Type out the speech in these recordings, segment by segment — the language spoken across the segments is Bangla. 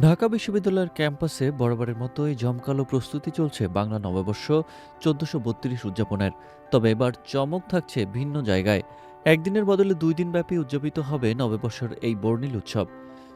ঢাকা বিশ্ববিদ্যালয়ের ক্যাম্পাসে বরাবরের মতোই জমকালো প্রস্তুতি চলছে বাংলা নববর্ষ চোদ্দশো বত্রিশ উদযাপনের। তবে এবার চমক থাকছে ভিন্ন জায়গায়। একদিনের বদলে দুই দিনব্যাপী উদযাপিত হবে নববর্ষের এই বর্ণিল উৎসব।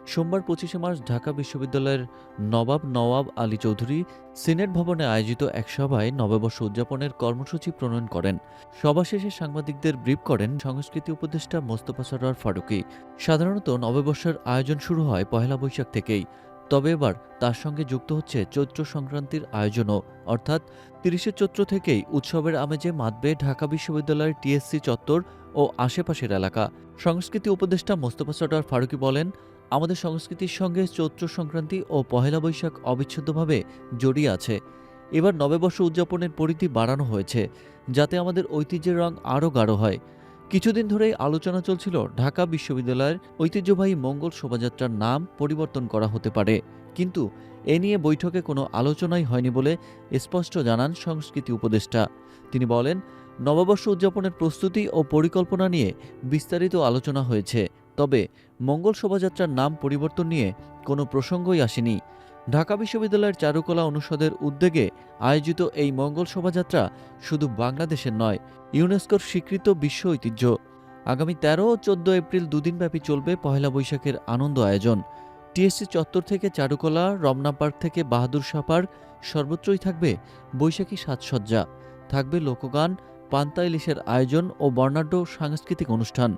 সোমবার পঁচিশে মার্চ ঢাকা বিশ্ববিদ্যালয়ের নবাব নওয়াব আলী চৌধুরী সিনেট ভবনে আয়োজিত এক সভায় নববর্ষ উদযাপনের কর্মসূচি প্রণয়ন করেন। সভা শেষে সাংবাদিকদের ব্রিফ করেন সংস্কৃতি উপদেষ্টা মোস্তফা সরোয়ার ফারুকী। সাধারণত নববর্ষের আয়োজন শুরু হয় পহেলা বৈশাখ থেকেই। তবে এবার তার সঙ্গে যুক্ত হচ্ছে চৈত্র সংক্রান্তির আয়োজনও। অর্থাৎ তিরিশে চৈত্র থেকেই উৎসবের আমেজে মাতবে ঢাকা বিশ্ববিদ্যালয়ের টিএসসি চত্বর ও আশেপাশের এলাকা। সংস্কৃতি উপদেষ্টা মোস্তফা সরদার ফারুকী বলেন, আমাদের সংস্কৃতির সঙ্গে চৈত্র সংক্রান্তি ও পহেলা বৈশাখ অবিচ্ছেদ্যভাবে জড়িয়ে আছে। এবার নববর্ষ উদযাপনের পরিধি বাড়ানো হয়েছে, যাতে আমাদের ঐতিহ্যের রং আরও গাঢ় হয়। কিছুদিন ধরেই আলোচনা চলছিল ঢাকা বিশ্ববিদ্যালয়ের ঐতিহ্যবাহী মঙ্গল শোভাযাত্রার নাম পরিবর্তন করা হতে পারে। কিন্তু এ নিয়ে বৈঠকে কোনো আলোচনাই হয়নি বলে স্পষ্ট জানান সংস্কৃতি উপদেষ্টা। তিনি বলেন, নববর্ষ উদযাপনের প্রস্তুতি ও পরিকল্পনা নিয়ে বিস্তারিত আলোচনা হয়েছে। তবে মঙ্গল শোভাযাত্রার নাম পরিবর্তন নিয়ে কোনো প্রসঙ্গই আসেনি। ঢাকা বিশ্ববিদ্যালয়ের চারুকলা অনুষদের উদ্যোগে আয়োজিত এই মঙ্গল শোভাযাত্রা শুধু বাংলাদেশের নয়, ইউনেস্কোর স্বীকৃত বিশ্ব ঐতিহ্য। আগামী তেরো ও চোদ্দ এপ্রিল দুদিনব্যাপী চলবে পহেলা বৈশাখের আনন্দ আয়োজন। টিএসসি চত্বর থেকে চারুকলা, রমনা পার্ক থেকে বাহাদুর শাহ পার্ক সর্বত্রই থাকবে বৈশাখী সাজসজ্জা। থাকবে লোকগান, পান্তা ইলিশের আয়োজন ও বর্ণাঢ্য সাংস্কৃতিক অনুষ্ঠান।